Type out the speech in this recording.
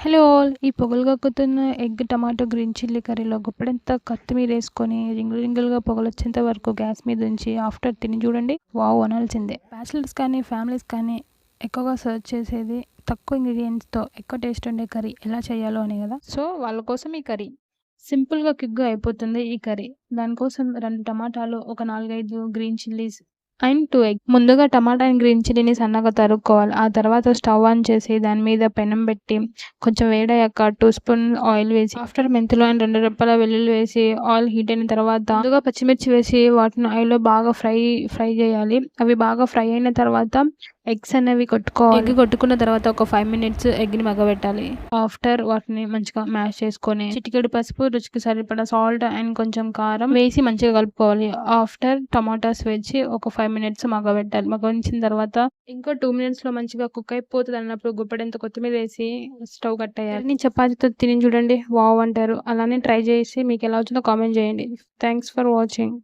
Hello all. ఈ పొగలుగక్కుతున్న egg tomato green chilli కర్రీలో గొప్పడంత కొత్తిమీర వేసుకొని రింగులు రింగులుగా పొగలొచ్చేంత వరకు గ్యాస్ మీద ఉంచి ఆఫ్టర్ తిని చూడండి. వావ్ అనాల్సిందే. బ్యాచిలర్స్ కానీ ఫ్యామిలీస్ కానీ ఎక్కువగా సర్చ్ చేసేది తక్కువ ఇంగ్రీడియంట్స్తో ఎక్కువ టేస్ట్ ఉండే కర్రీ ఎలా చేయాలో అని కదా. సో వాళ్ళ కోసం ఈ కర్రీ. సింపుల్గా క్విక్గా అయిపోతుంది ఈ కర్రీ. దానికోసం రెండు టమాటాలు ఒక నాలుగైదు green chillies and two egg. ముందుగా టమాటా అండ్ గ్రీన్ చిల్లీని సన్నగా తరుక్కోవాలి. ఆ తర్వాత స్టవ్ ఆన్ చేసి దాని మీద పెనం పెట్టి కొంచెం వేడయ్యాక టూ స్పూన్ ఆయిల్ వేసి ఆఫ్టర్ మెంతులు అండ్ రెండు రెప్పల వెల్లుల్లి వేసి ఆయిల్ హీట్ అయిన తర్వాత ముందుగా పచ్చిమిర్చి వేసి వాటిని ఆయిల్లో బాగా ఫ్రై ఫ్రై చేయాలి. అవి బాగా ఫ్రై అయిన తర్వాత ఎగ్స్ అనేవి కొట్టుకోవాలి. ఎగ్ కొట్టుకున్న తర్వాత ఒక ఫైవ్ మినిట్స్ ఎగ్ని మగ్గబెట్టాలి. ఆఫ్టర్ వాటిని మంచిగా మ్యాష్ చేసుకొని చిటికెడు పసుపు రుచికి సరిపడా సాల్ట్ అండ్ కొంచెం కారం వేసి మంచిగా కలుపుకోవాలి. ఆఫ్టర్ టమాటాస్ వేసి ఒక ఫైవ్ మినిట్స్ మగ్గబెట్టాలి. మగ్గనించిన తర్వాత ఇంకో టూ మినిట్స్లో మంచిగా కుక్ అయిపోతుంది అన్నప్పుడు గుప్పడంత కొత్తిమీర వేసి స్టవ్ కట్టేయాలి. నేను చపాతీతో తిని చూడండి. వావ్ అంటారు. అలానే ట్రై చేసి మీకు ఎలా వచ్చిందో కామెంట్ చేయండి. Thanks for watching